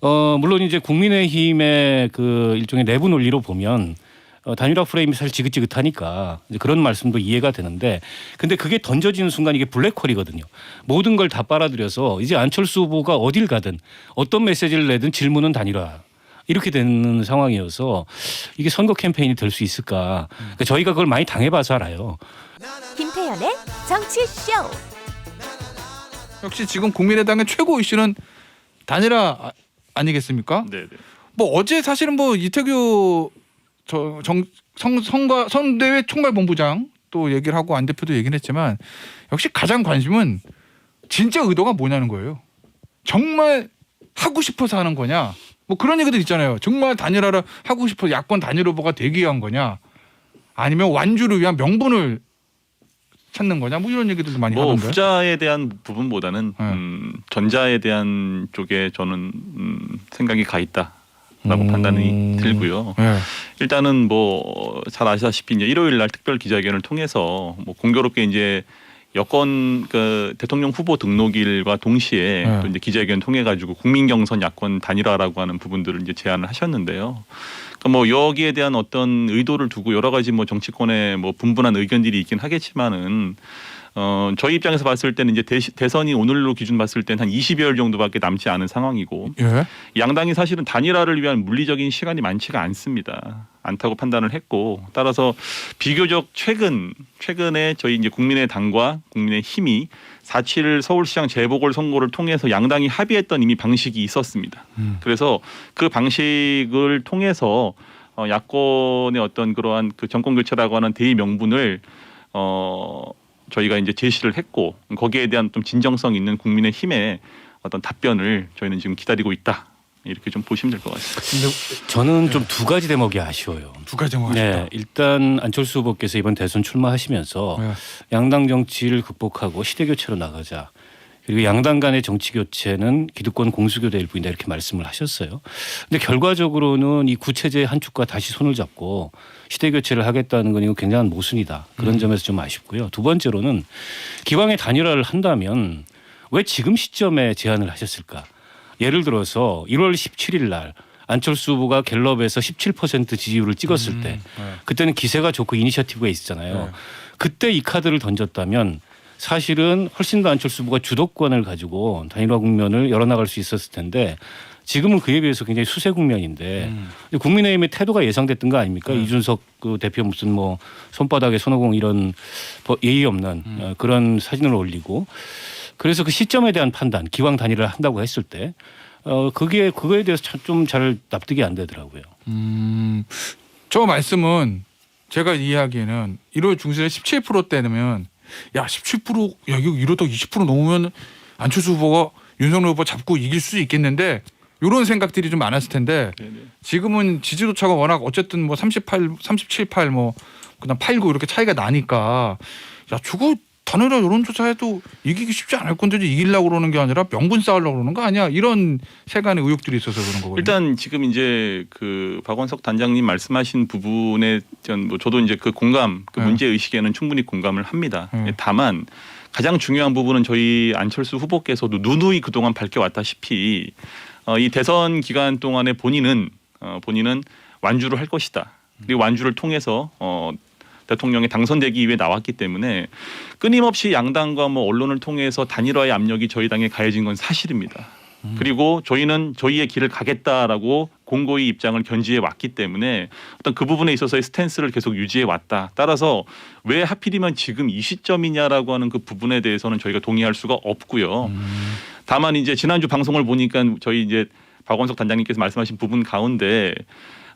어 물론 이제 국민의힘의 그 일종의 내부 논리로 보면 어, 단일화 프레임이 사실 지긋지긋하니까 이제 그런 말씀도 이해가 되는데 근데 그게 던져지는 순간 이게 블랙홀이거든요. 모든 걸 다 빨아들여서 이제 안철수 후보가 어딜 가든 어떤 메시지를 내든 질문은 단일화. 이렇게 되는 상황이어서 이게 선거 캠페인이 될 수 있을까? 그러니까 저희가 그걸 많이 당해봐서 알아요. 김태현의 정치쇼. 역시 지금 국민의당의 최고 이슈는 단일화 아- 아니겠습니까? 네, 네. 뭐 어제 사실은 뭐 이태규 저정 선거 선대회 총괄본부장 또 얘기를 하고 안 대표도 얘기를 했지만 역시 가장 관심은 진짜 의도가 뭐냐는 거예요. 정말 하고 싶어서 하는 거냐? 뭐 그런 얘기들 있잖아요. 정말 단일화를 하고 싶어 야권 단일 후보가 되기 위한 거냐? 아니면 완주를 위한 명분을 찾는 거냐? 뭐 이런 얘기들도 많이 뭐 하던데. 후자에 대한 부분보다는 네. 음, 전자에 대한 쪽에 저는 음, 생각이 가 있다 라고 음. 판단이 들고요. 네. 일단은 뭐 잘 아시다시피 이제 일요일 날 특별 기자회견을 통해서 뭐 공교롭게 이제 여권 그 대통령 후보 등록일과 동시에 네. 또 이제 기자회견 통해 가지고 국민 경선 야권 단일화라고 하는 부분들을 이제 제안을 하셨는데요. 그러니까 뭐 여기에 대한 어떤 의도를 두고 여러 가지 뭐 정치권의 뭐 분분한 의견들이 있긴 하겠지만은 어 저희 입장에서 봤을 때는 이제 대, 대선이 오늘로 기준 봤을 때는 한 20여일 정도밖에 남지 않은 상황이고 예. 양당이 사실은 단일화를 위한 물리적인 시간이 많지가 않습니다. 않다고 판단을 했고 따라서 비교적 최근 최근에 저희 이제 국민의 당과 국민의 힘이 4.7 서울시장 재보궐 선거를 통해서 양당이 합의했던 이미 방식이 있었습니다. 음. 그래서 그 방식을 통해서 어, 야권의 어떤 그러한 그 정권 교체라고 하는 대의 명분을 어 저희가 이제 제시를 했고 거기에 대한 좀 진정성 있는 국민의 힘의 어떤 답변을 저희는 지금 기다리고 있다 이렇게 좀 보시면 될 것 같습니다. 근데 저는 좀 두 가지 대목이 아쉬워요. 두 가지 뭐 하시다. 네, 일단 안철수 후보께서 이번 대선 출마하시면서 네. 양당 정치를 극복하고 시대 교체로 나가자. 그리고 양당 간의 정치 교체는 기득권 공수교대일 뿐이다 이렇게 말씀을 하셨어요. 근데 결과적으로는 이 구체제 한 축과 다시 손을 잡고 시대 교체를 하겠다는 건 이거 굉장한 모순이다. 그런 음. 점에서 좀 아쉽고요. 두 번째로는 기왕에 단일화를 한다면 왜 지금 시점에 제안을 하셨을까? 예를 들어서 1월 17일 날 안철수 후보가 갤럽에서 17% 지지율을 찍었을 음, 때 네. 그때는 기세가 좋고 이니셔티브가 있었잖아요. 네. 그때 이 카드를 던졌다면 사실은 훨씬 더 안철수 후보가 주도권을 가지고 단일화 국면을 열어나갈 수 있었을 텐데 지금은 그에 비해서 굉장히 수세 국면인데 음. 국민의힘의 태도가 예상됐던 거 아닙니까? 네. 이준석 그 대표 무슨 뭐 손바닥에 손오공 이런 버- 예의 없는 음. 어, 그런 사진을 올리고 그래서 그 시점에 대한 판단 기왕 단일화를 한다고 했을 때 어, 그게 그거에 대해서 좀 잘 납득이 안 되더라고요. 음, 저 말씀은 제가 이해하기에는 1월 중순에 17%대면 야 17%, 야 이거 이러다 20% 넘으면 안철수 후보가 윤석열 후보 잡고 이길 수 있겠는데 이런 생각들이 좀 많았을 텐데 지금은 지지도 차가 워낙 어쨌든 뭐 38, 37, 8, 뭐 그다음 8, 9 이렇게 차이가 나니까 야 저거 단일화 여론조사에도 이기기 쉽지 않을 건데 이기려고 그러는 게 아니라 명분 쌓으려고 그러는 거 아니야 이런 세간의 의혹들이 있어서 그런 거거든요. 일단 지금 이제 그 박원석 단장님 말씀하신 부분에 전뭐 저도 이제 그 공감 그 네. 문제 의식에는 충분히 공감을 합니다. 네. 다만 가장 중요한 부분은 저희 안철수 후보께서도 누누이 그동안 밝혀왔다시피 어, 이 대선 기간 동안에 본인은 어, 본인은 완주를 할 것이다. 그리고 완주를 통해서 어, 대통령에 당선되기 위해 나왔기 때문에 끊임없이 양당과 뭐 언론을 통해서 단일화의 압력이 저희 당에 가해진 건 사실입니다. 그리고 저희는 저희의 길을 가겠다라고 공고히 입장을 견지해 왔기 때문에 어떤 그 부분에 있어서의 스탠스를 계속 유지해 왔다. 따라서 왜 하필이면 지금 이 시점이냐라고 하는 그 부분에 대해서는 저희가 동의할 수가 없고요. 다만 이제 지난주 방송을 보니까 저희 이제 박원석 단장님께서 말씀하신 부분 가운데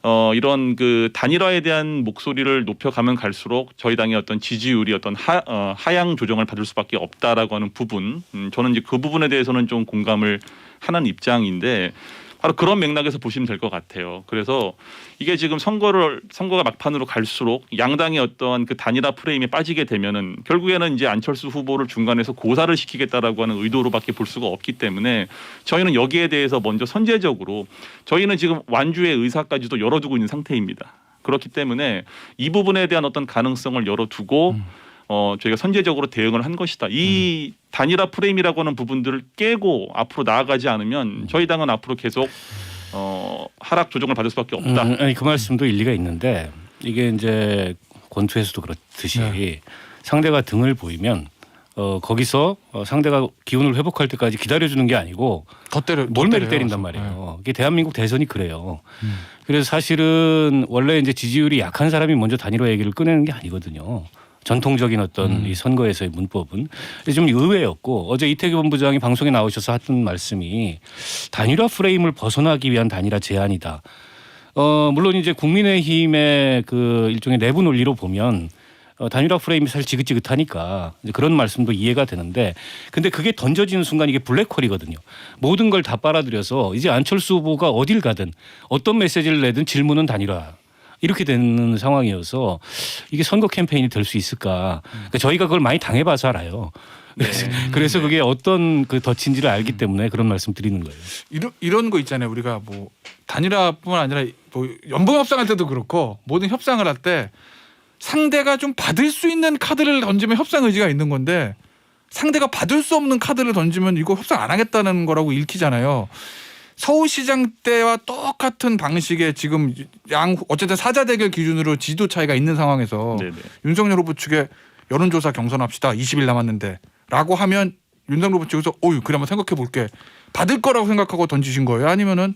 어 이런 그 단일화에 대한 목소리를 높여가면 갈수록 저희 당의 어떤 지지율이 어떤 하, 어, 하향 조정을 받을 수밖에 없다라고 하는 부분. 음, 저는 이제 그 부분에 대해서는 좀 공감을 하는 입장인데 바로 그런 맥락에서 보시면 될 것 같아요. 그래서 이게 지금 선거를 선거가 막판으로 갈수록 양당의 어떠한 그 단일화 프레임에 빠지게 되면은 결국에는 이제 안철수 후보를 중간에서 고사를 시키겠다라고 하는 의도로밖에 볼 수가 없기 때문에 저희는 여기에 대해서 먼저 선제적으로 저희는 지금 완주의 의사까지도 열어두고 있는 상태입니다. 그렇기 때문에 이 부분에 대한 어떤 가능성을 열어두고 어 저희가 선제적으로 대응을 한 것이다. 이 단일화 프레임이라고 하는 부분들을 깨고 앞으로 나아가지 않으면 저희 당은 앞으로 계속 어 하락 조정을 받을 수밖에 없다. 음, 아니 그 말씀도 일리가 있는데 이게 이제 권투에서도 그렇듯이 네. 상대가 등을 보이면 어 거기서 어, 상대가 기운을 회복할 때까지 기다려주는 게 아니고 더 때려 더 몰매를 때려요. 때린단 네. 말이에요. 이게 대한민국 대선이 그래요. 음. 그래서 사실은 원래 이제 지지율이 약한 사람이 먼저 단일화 얘기를 꺼내는 게 아니거든요. 전통적인 어떤 음. 이 선거에서의 문법은 좀 의외였고 어제 이태규 본부장이 방송에 나오셔서 했던 말씀이 단일화 프레임을 벗어나기 위한 단일화 제안이다. 어 물론 이제 국민의힘의 그 일종의 내부 논리로 보면 어, 단일화 프레임이 사실 지긋지긋하니까 이제 그런 말씀도 이해가 되는데 근데 그게 던져지는 순간 이게 블랙홀이거든요. 모든 걸 다 빨아들여서 이제 안철수 후보가 어딜 가든 어떤 메시지를 내든 질문은 단일화. 이렇게 되는 상황이어서 이게 선거 캠페인이 될 수 있을까? 그러니까 저희가 그걸 많이 당해봐서 알아요. 그래서, 그래서 그게 어떤 그 덫인지를 알기 때문에 그런 말씀 드리는 거예요. 이런 이런 거 있잖아요. 우리가 뭐 단일화뿐만 아니라 뭐 연봉 협상할 때도 그렇고 모든 협상을 할 때 상대가 좀 받을 수 있는 카드를 던지면 협상 의지가 있는 건데 상대가 받을 수 없는 카드를 던지면 이거 협상 안 하겠다는 거라고 읽히잖아요. 서울시장 때와 똑같은 방식의 지금 양 어쨌든 사자 대결 기준으로 지도 차이가 있는 상황에서 네네. 윤석열 후보 측에 여론조사 경선합시다. 20일 남았는데라고 하면 윤석열 후보 측에서 어유 그래 한번 생각해 볼게 받을 거라고 생각하고 던지신 거예요? 아니면은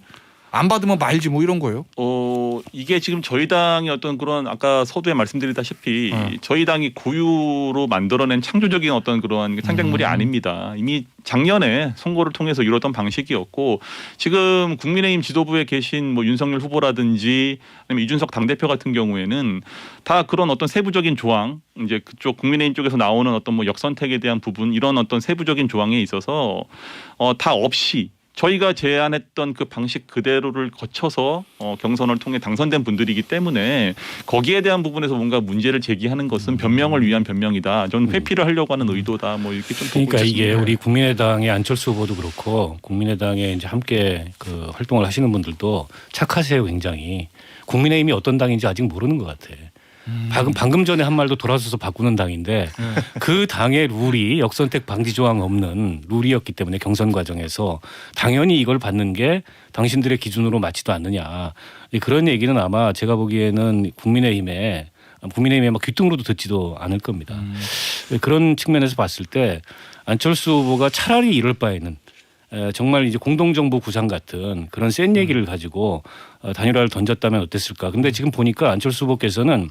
안 받으면 말지 뭐 이런 거예요? 어 이게 지금 저희 당의 어떤 그런 아까 서두에 말씀드리다시피 어. 저희 당이 고유로 만들어낸 창조적인 어떤 그런 창작물이 음. 아닙니다. 이미 작년에 선거를 통해서 이뤘던 방식이었고 지금 국민의힘 지도부에 계신 뭐 윤석열 후보라든지 아니면 이준석 당 대표 같은 경우에는 다 그런 어떤 세부적인 조항 이제 그쪽 국민의힘 쪽에서 나오는 어떤 뭐 역선택에 대한 부분 이런 어떤 세부적인 조항에 있어서 어 다 없이 저희가 제안했던 그 방식 그대로를 거쳐서 어, 경선을 통해 당선된 분들이기 때문에 거기에 대한 부분에서 뭔가 문제를 제기하는 것은 변명을 위한 변명이다. 저는 회피를 하려고 하는 의도다. 뭐 이렇게 좀 그러니까 이게. 우리 국민의당의 안철수 후보도 그렇고 국민의당에 이제 함께 그 활동을 하시는 분들도 착하세요 굉장히 국민의힘이 어떤 당인지 아직 모르는 것 같아. 방금 방금 전에 한 말도 돌아서서 바꾸는 당인데 네. 그 당의 룰이 역선택 방지 조항 없는 룰이었기 때문에 경선 과정에서 당연히 이걸 받는 게 당신들의 기준으로 맞지도 않느냐 그런 얘기는 아마 제가 보기에는 국민의힘에 국민의힘에 막 귀뚱으로도 듣지도 않을 겁니다. 그런 측면에서 봤을 때 안철수 후보가 차라리 이럴 바에는 에, 정말 이제 공동정부 구상 같은 그런 센 얘기를 가지고 어, 단일화를 던졌다면 어땠을까. 근데 지금 보니까 안철수 후보께서는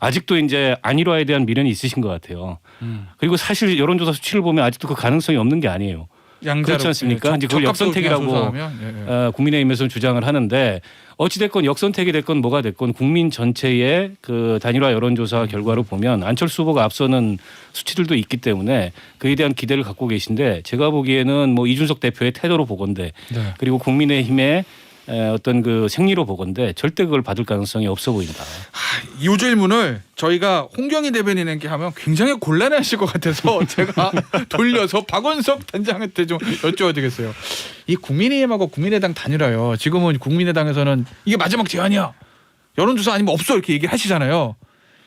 아직도 이제 안일화에 대한 미련이 있으신 것 같아요. 음. 그리고 사실 여론조사 수치를 보면 아직도 그 가능성이 없는 게 아니에요. 양자로 그렇지 않습니까? 예, 이제 그걸 적합도 역선택이라고 예, 예. 어, 국민의힘에서는 주장을 하는데 어찌됐건 역선택이 됐건 뭐가 됐건 국민 전체의 그 단일화 여론조사 결과로 보면 안철수 후보가 앞서는 수치들도 있기 때문에 그에 대한 기대를 갖고 계신데 제가 보기에는 뭐 이준석 대표의 태도로 보건데 네. 그리고 국민의힘의 에, 어떤 그 생리로 보건데 절대 그걸 받을 가능성이 없어 보인다. 이 질문을 저희가 홍경희 대변인에게 하면 굉장히 곤란해하실 것 같아서 제가 돌려서 박원석 단장한테 좀 여쭤야 되겠어요. 이 국민의힘하고 국민의당 단일화요. 지금은 국민의당에서는 이게 마지막 제안이야. 여론조사 아니면 없어 이렇게 얘기하시잖아요.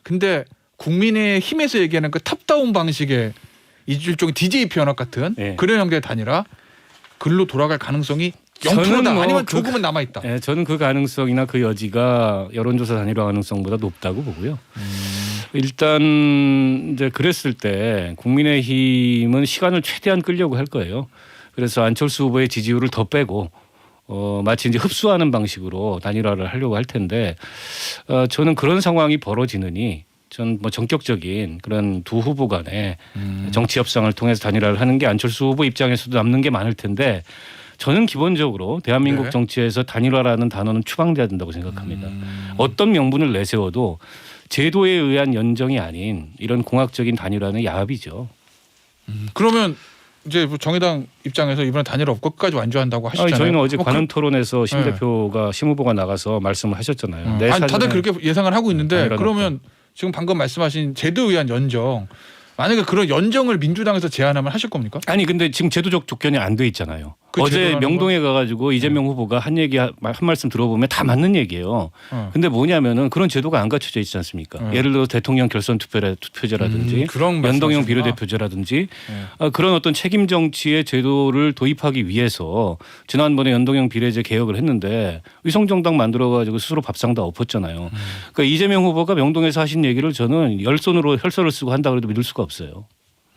근데 국민의힘에서 얘기하는 그 탑다운 방식의 일종의 DJ 편협 같은 네. 그런 형태의 단일화 글로 돌아갈 가능성이 0%다 뭐 아니면 그- 조금은 남아 있다. 예, 저는 그 가능성이나 그 여지가 여론조사 단일화 가능성보다 높다고 보고요. 일단 이제 그랬을 때 국민의힘은 시간을 최대한 끌려고 할 거예요. 그래서 안철수 후보의 지지율을 더 빼고 어 마치 이제 흡수하는 방식으로 단일화를 하려고 할 텐데 어 저는 그런 상황이 벌어지느니 전 뭐 전격적인 그런 두 후보 간의 정치 협상을 통해서 단일화를 하는 게 안철수 후보 입장에서도 남는 게 많을 텐데 저는 기본적으로 대한민국 네. 정치에서 단일화라는 단어는 추방돼야 된다고 생각합니다. 음. 어떤 명분을 내세워도 제도에 의한 연정이 아닌 이런 공학적인 단일화는 야합이죠. 그러면 이제 뭐 정의당 입장에서 이번에 단일화 없고 끝까지 완주한다고 하시잖아요. 아니, 저희는 어제 뭐 관훈 토론에서 심 네. 대표가 심 후보가 나가서 말씀을 하셨잖아요. 그, 내 아니, 다들 그렇게 예상을 하고 있는데 단일화 그러면 지금 방금 말씀하신 제도에 의한 연정 만약에 그런 연정을 민주당에서 제안하면 하실 겁니까? 아니 근데 지금 제도적 조건이 안 돼 있잖아요. 그 어제 명동에 가가지고 이재명 후보가 한 얘기 한 말씀 들어보면 다 맞는 얘기예요. 어. 근데 뭐냐면은 그런 제도가 안 갖춰져 있지 않습니까? 네. 예를 들어 대통령 결선 투표라, 투표제라든지 음, 그런 연동형. 비례대표제라든지 네. 아, 그런 어떤 책임 정치의 제도를 도입하기 위해서 지난번에 연동형 비례제 개혁을 했는데 위성정당 만들어가지고 스스로 밥상 다 엎었잖아요. 음. 그러니까 이재명 후보가 명동에서 하신 얘기를 저는 열손으로 혈서를 쓰고 한다 그래도 믿을 수가 없어요.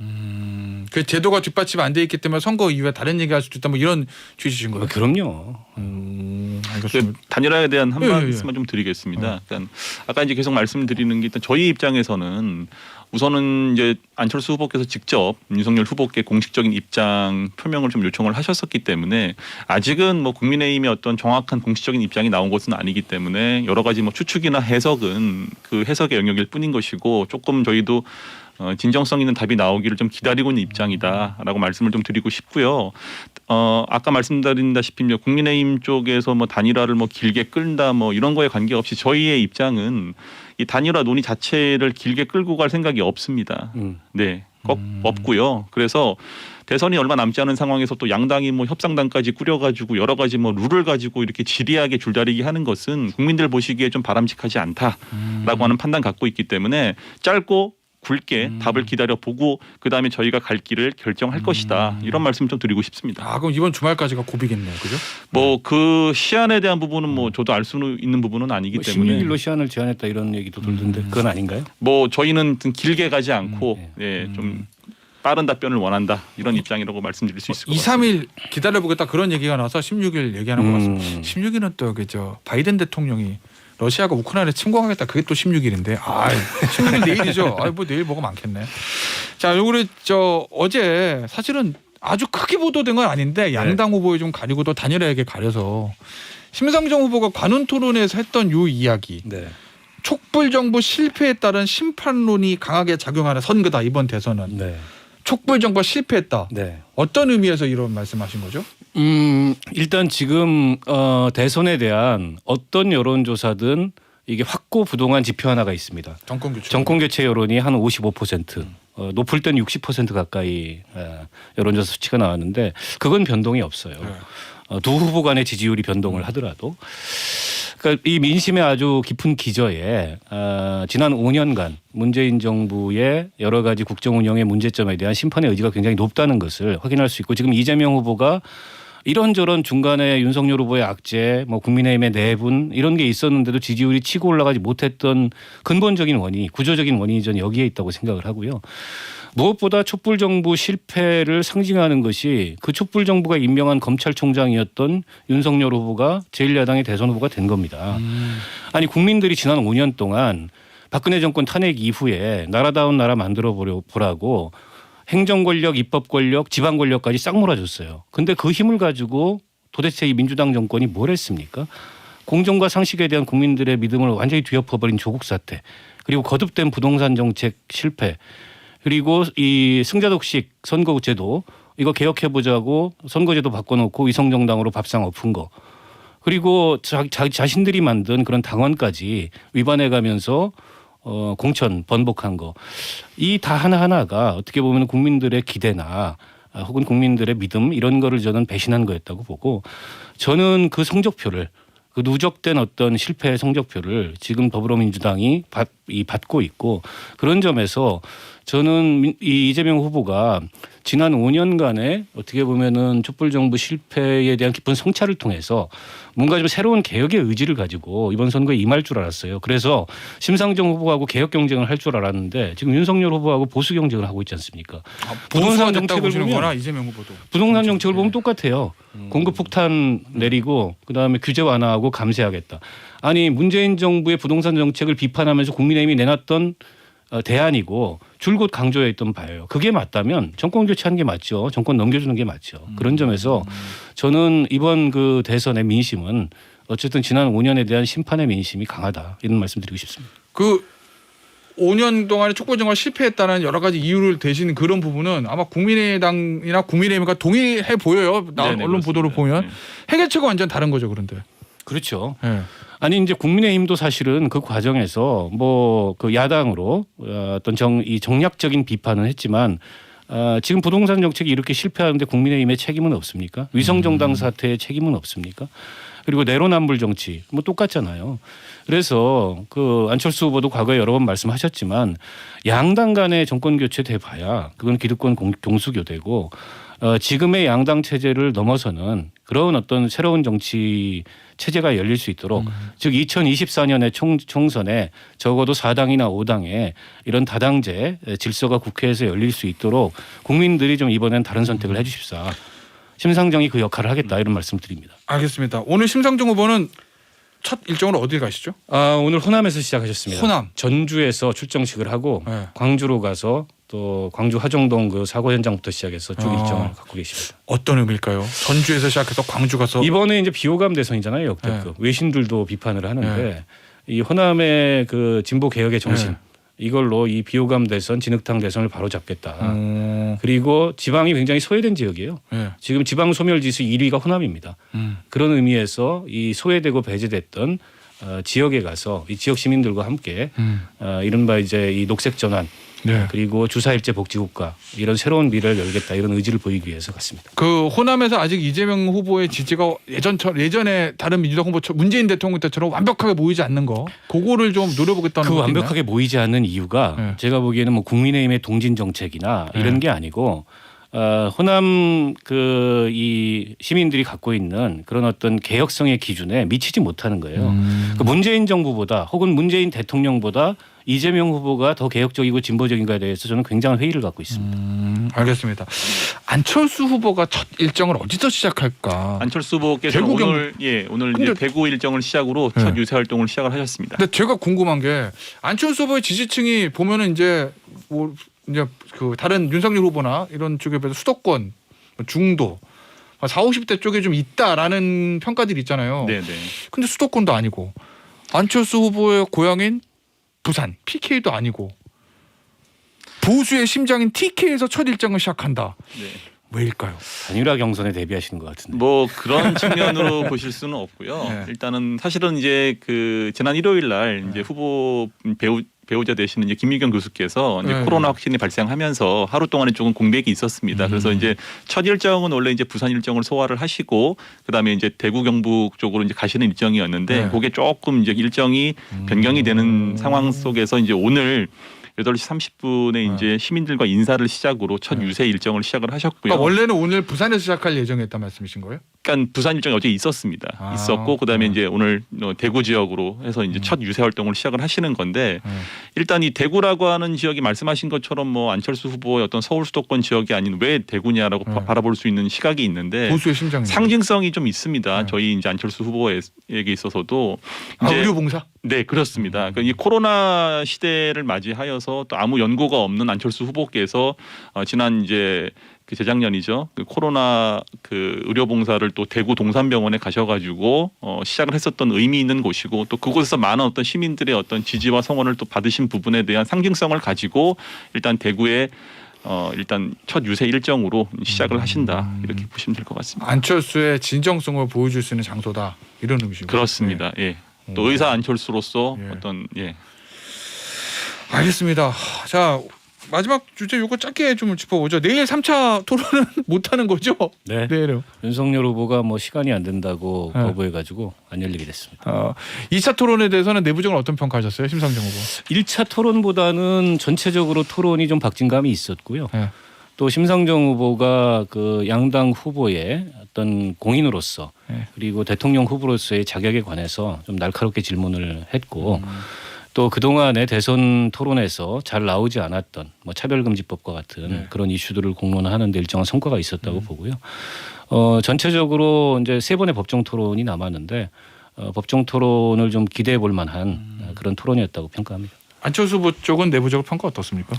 음, 그 제도가 뒷받침 안 돼 있기 때문에 선거 이후에 다른 얘기할 수도 있다 뭐 이런 취지신 거예요. 어, 그럼요. 음, 그 알겠습니다. 단일화에 대한 한 예, 예, 예. 말씀만 좀 드리겠습니다. 그러니까 아까 이제 계속 말씀드리는 게 일단 저희 입장에서는 우선은 이제 안철수 후보께서 직접 윤석열 후보께 공식적인 입장 표명을 좀 요청을 하셨었기 때문에 아직은 뭐 국민의힘의 어떤 정확한 공식적인 입장이 나온 것은 아니기 때문에 여러 가지 뭐 추측이나 해석은 그 해석의 영역일 뿐인 것이고 조금 저희도 어, 진정성 있는 답이 나오기를 좀 기다리고 있는 입장이다라고 말씀을 좀 드리고 싶고요. 어, 아까 말씀드린다시피 국민의힘 쪽에서 뭐 단일화를 뭐 길게 끌다 뭐 이런 거에 관계없이 저희의 입장은 이 단일화 논의 자체를 길게 끌고 갈 생각이 없습니다. 음. 네, 꼭 없고요. 그래서 대선이 얼마 남지 않은 상황에서 또 양당이 뭐 협상단까지 꾸려가지고 여러 가지 뭐 룰을 가지고 이렇게 지리하게 줄다리기 하는 것은 국민들 보시기에 좀 바람직하지 않다라고 하는 판단 갖고 있기 때문에 짧고 굵게 답을 기다려 보고 그 다음에 저희가 갈 길을 결정할 것이다 이런 말씀 좀 드리고 싶습니다. 아 그럼 이번 주말까지가 고비겠네요, 그죠? 뭐 그 시한에 대한 부분은 뭐 저도 알 수 있는 부분은 아니기 뭐 때문에 16일로 시한을 제한했다 이런 얘기도 돌던데 그건 아닌가요? 뭐 저희는 좀 길게 가지 않고 음, 예, 좀 빠른 답변을 원한다 이런 입장이라고 말씀드릴 수 있을 것 2, 같습니다. 3일 기다려보겠다 그런 얘기가 나와서 16일 얘기하는 것 같습니다. 음. 16일은 또 그저 바이든 대통령이 러시아가 우크라이나에 침공하겠다 그게 또 16일인데 아 16일 내일이죠. 아 뭐 내일 뭐가 많겠네. 자, 요거를 저 어제 사실은 아주 크게 보도된 건 아닌데 양당 후보에 좀 가리고 또 단일화에게 가려서 심상정 후보가 관훈 토론에서 했던 요 이야기 네. 촉불 정부 실패에 따른 심판론이 강하게 작용하는 선거다 이번 대선은 네. 촉불 정부가 실패했다. 네. 어떤 의미에서 이런 말씀하신 거죠? 음, 일단 지금 어, 대선에 대한 어떤 여론조사든 이게 확고 부동한 지표 하나가 있습니다. 정권 교체. 정권 교체 여론이 한 55%, 어, 높을 땐60% 가까이 에, 여론조사 수치가 나왔는데 그건 변동이 없어요. 네. 어, 두 후보 간의 지지율이 변동을 하더라도. 그러니까 이 민심의 아주 깊은 기저에 어, 지난 5년간 문재인 정부의 여러 가지 국정 운영의 문제점에 대한 심판의 의지가 굉장히 높다는 것을 확인할 수 있고 지금 이재명 후보가 이런저런 중간에 윤석열 후보의 악재, 뭐 국민의힘의 내분 이런 게 있었는데도 지지율이 치고 올라가지 못했던 근본적인 원인, 구조적인 원인이 전 여기에 있다고 생각을 하고요. 무엇보다 촛불 정부 실패를 상징하는 것이 그 촛불 정부가 임명한 검찰총장이었던 윤석열 후보가 제1야당의 대선 후보가 된 겁니다. 아니 국민들이 지난 5년 동안 박근혜 정권 탄핵 이후에 나라다운 나라 만들어 보려 보라고 행정 권력, 입법 권력, 지방 권력까지 싹 몰아줬어요. 근데 그 힘을 가지고 도대체 이 민주당 정권이 뭘 했습니까? 공정과 상식에 대한 국민들의 믿음을 완전히 뒤엎어버린 조국 사태, 그리고 거듭된 부동산 정책 실패, 그리고 이 승자독식 선거제도 이거 개혁해 보자고 선거제도 바꿔놓고 위성정당으로 밥상 엎은 거. 그리고 자, 자, 자신들이 만든 그런 당원까지 위반해 가면서 어, 공천 번복한 거. 이 다 하나 하나가 어떻게 보면 국민들의 기대나 아, 혹은 국민들의 믿음 이런 거를 저는 배신한 거였다고 보고 저는 그 성적표를 그 누적된 어떤 실패의 성적표를 지금 더불어민주당이 받, 이 받고 있고 그런 점에서 저는 민- 이 이재명 후보가 지난 5년간의 어떻게 보면은 촛불 정부 실패에 대한 깊은 성찰을 통해서 뭔가 좀 새로운 개혁의 의지를 가지고 이번 선거에 임할 줄 알았어요. 그래서 심상정 후보하고 개혁 경쟁을 할 줄 알았는데 지금 윤석열 후보하고 보수 경쟁을 하고 있지 않습니까? 부동산 부동산 정책을 보면 거나 이재명 후보도. 부동산 정책을 보면 네. 똑같아요. 공급 폭탄 내리고 그다음에 규제 완화하고 감세하겠다. 아니 문재인 정부의 부동산 정책을 비판하면서 국민의힘이 내놨던 어, 대안이고 줄곧 강조했던 바예요. 그게 맞다면 정권 교체하는 게 맞죠. 정권 넘겨주는 게 맞죠. 그런 점에서 저는 이번 그 대선의 민심은 어쨌든 지난 5년에 대한 심판의 민심이 강하다 이런 말씀드리고 싶습니다. 그 5년 동안에 촉불 정부가 실패했다는 여러 가지 이유를 대신 그런 부분은 아마 국민의당이나 국민의힘과 동의해 보여요. 나 네네, 언론 보도를. 보면 해결책은 완전 다른 거죠. 그런데. 그렇죠. 예. 아니 이제 국민의힘도 사실은 그 과정에서 뭐 그 야당으로 어, 어떤 정 이 정략적인 비판은 했지만 아, 지금 부동산 정책이 이렇게 실패하는데 국민의힘의 책임은 없습니까? 위성 정당 사태의 책임은 없습니까? 그리고 내로남불 정치 뭐 똑같잖아요. 그래서 그 안철수 후보도 과거에 여러 번 말씀하셨지만 양당 간의 정권 교체 돼봐야 그건 기득권 공- 동수교대고 어, 지금의 양당 체제를 넘어서는 그런 어떤 새로운 정치 체제가 열릴 수 있도록 즉 2024년의 총, 총선에 적어도 4당이나 5당에 이런 다당제 질서가 국회에서 열릴 수 있도록 국민들이 좀 이번엔 다른 선택을 해주십사. 심상정이 그 역할을 하겠다 이런 말씀드립니다. 알겠습니다. 오늘 심상정 후보는 첫 일정으로 어디 가시죠? 아, 오늘 호남에서 시작하셨습니다. 호남. 전주에서 출정식을 하고 네. 광주로 가서 또 광주 화정동 그 사고 현장부터 시작해서 쭉 아. 일정을 갖고 계십니다. 어떤 의미일까요? 전주에서 시작해서 광주 가서 이번에 이제 비호감 대선이잖아요 역대급 네. 외신들도 비판을 하는데 이 호남의 그 진보 개혁의 정신 네. 이걸로 이 비호감 대선 진흙탕 대선을 바로 잡겠다. 어, 그리고 지방이 굉장히 소외된 지역이에요. 예. 지금 지방 소멸 지수 1위가 호남입니다. 음. 그런 의미에서 이 소외되고 배제됐던 어, 지역에 가서 이 지역 시민들과 함께 음. 어, 이른바 이제 이 녹색 전환 네. 그리고 주사일제 복지국가 이런 새로운 미래를 열겠다 이런 의지를 보이기 위해서 갔습니다. 그 호남에서 아직 이재명 후보의 지지가 예전처럼 예전에 다른 민주당 후보 문재인 대통령 때처럼 완벽하게 모이지 않는 거 그거를 좀 노려보겠다는 그 완벽하게 모이지 않는 이유가 네. 제가 보기에는 뭐 국민의힘의 동진 정책이나 네. 이런 게 아니고 어, 호남 그 이 시민들이 갖고 있는 그런 어떤 개혁성의 기준에 미치지 못하는 거예요. 음. 그 문재인 정부보다 혹은 문재인 대통령보다 이재명 후보가 더 개혁적이고 진보적인가에 대해서 저는 굉장한 회의를 갖고 있습니다. 음, 알겠습니다. 안철수 후보가 첫 일정을 어디서 시작할까? 안철수 후보께서 대구 경- 오늘 예 오늘 근데- 이제 대구 일정을 시작으로 네. 첫 유세 활동을 시작을 하셨습니다. 근데 제가 궁금한 게 안철수 후보의 지지층이 보면은 이제 뭐 이제 그 다른 윤석열 후보나 이런 쪽에 비해서 수도권, 뭐 중도, 4, 50대 쪽에 좀 있다라는 평가들이 있잖아요. 네, 네. 근데 수도권도 아니고 안철수 후보의 고향인 부산, PK도 아니고 보수의 심장인 TK에서 첫 일정을 시작한다. 네. 왜일까요? 단일화 경선에 대비하시는 것 같은데. 뭐 그런 측면으로 보실 수는 없고요. 네. 일단은 사실은 이제 그 지난 일요일 날 이제 후보 배우 배우자 되시는 이제 김미경 교수께서 이제 네. 코로나 확진이 발생하면서 하루 동안에 조금 공백이 있었습니다. 그래서 음. 이제 첫 일정은 원래 이제 부산 일정을 소화를 하시고 그다음에 이제 대구 경북 쪽으로 이제 가시는 일정이었는데 네. 그게 조금 이제 일정이 변경이 되는 상황 속에서 이제 오늘 8시 30분에 이제 시민들과 인사를 시작으로 첫 네. 유세 일정을 시작을 하셨고요. 그러니까 원래는 오늘 부산에서 시작할 예정이었단 말씀이신 거예요? 약간 부산 일정이 어제 있었습니다. 아, 있었고 그다음에 네. 이제 오늘 어, 대구 지역으로 해서 이제 첫 유세 활동을 시작을 하시는 건데 네. 일단 이 대구라고 하는 지역이 말씀하신 것처럼 뭐 안철수 후보의 어떤 서울 수도권 지역이 아닌 왜 대구냐라고 네. 바- 바라볼 수 있는 시각이 있는데 보수의 심장인 상징성이 좀 있습니다. 네. 저희 이제 안철수 후보에게 있어서도 아, 의료봉사? 네 그렇습니다. 그러니까 이 코로나 시대를 맞이하여서 또 아무 연고가 없는 안철수 후보께서 어, 지난 이제 그 재작년이죠. 그 코로나 그 의료봉사를 또 대구 동산병원에 가셔가지고 어, 시작을 했었던 의미 있는 곳이고 또 그곳에서 많은 어떤 시민들의 어떤 지지와 성원을 또 받으신 부분에 대한 상징성을 가지고 일단 대구에 어, 일단 첫 유세 일정으로 시작을 하신다 이렇게 보시면 될 것 같습니다. 안철수의 진정성을 보여줄 수 있는 장소다 이런 의미죠. 그렇습니다. 예. 또 오. 의사 안철수로서 예. 어떤 예. 알겠습니다. 자 마지막 주제 요거 짧게 좀 짚어보죠. 내일 3차 토론은 못 하는 거죠? 네. 내일은. 윤석열 후보가 뭐 시간이 안 된다고 네. 거부해가지고 안 열리게 됐습니다. 어, 2차 토론에 대해서는 내부적으로 어떤 평가하셨어요, 심상정 후보? 1차 토론보다는 전체적으로 토론이 좀 박진감이 있었고요. 네. 또 심상정 후보가 그 양당 후보의 어떤 공인으로서 네. 그리고 대통령 후보로서의 자격에 관해서 좀 날카롭게 질문을 했고 또 그동안의 대선 토론에서 잘 나오지 않았던 뭐 차별금지법과 같은 네. 그런 이슈들을 공론화하는 데 일정한 성과가 있었다고 보고요. 어, 전체적으로 이제 세 번의 법정 토론이 남았는데 어, 법정 토론을 좀 기대해 볼 만한 어, 그런 토론이었다고 평가합니다. 안철수 후보 쪽은 내부적으로 평가 어떻습니까?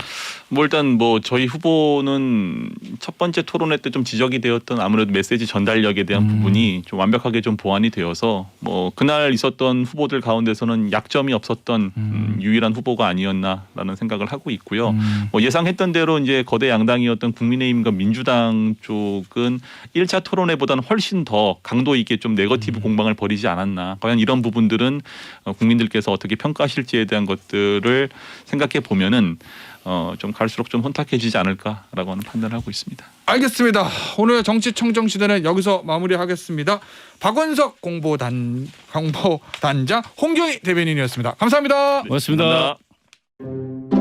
뭐 일단 뭐 저희 후보는 첫 번째 토론회 때 좀 지적이 되었던 아무래도 메시지 전달력에 대한 음. 부분이 좀 완벽하게 좀 보완이 되어서 뭐 그날 있었던 후보들 가운데서는 약점이 없었던 음, 유일한 후보가 아니었나라는 생각을 하고 있고요. 음. 뭐 예상했던 대로 이제 거대 양당이었던 국민의힘과 민주당 쪽은 1차 토론회보다는 훨씬 더 강도 있게 좀 음. 네거티브 공방을 벌이지 않았나. 과연 이런 부분들은 어, 국민들께서 어떻게 평가하실지에 대한 것들을 생각해 보면은 어, 좀 갈수록 좀 혼탁해지지 않을까라고 하는 판단을 하고 있습니다. 알겠습니다. 오늘 정치 청정 시대는 여기서 마무리하겠습니다. 박원석 공보단 공보단장 홍경희 대변인이었습니다. 감사합니다. 고맙습니다. 감사합니다.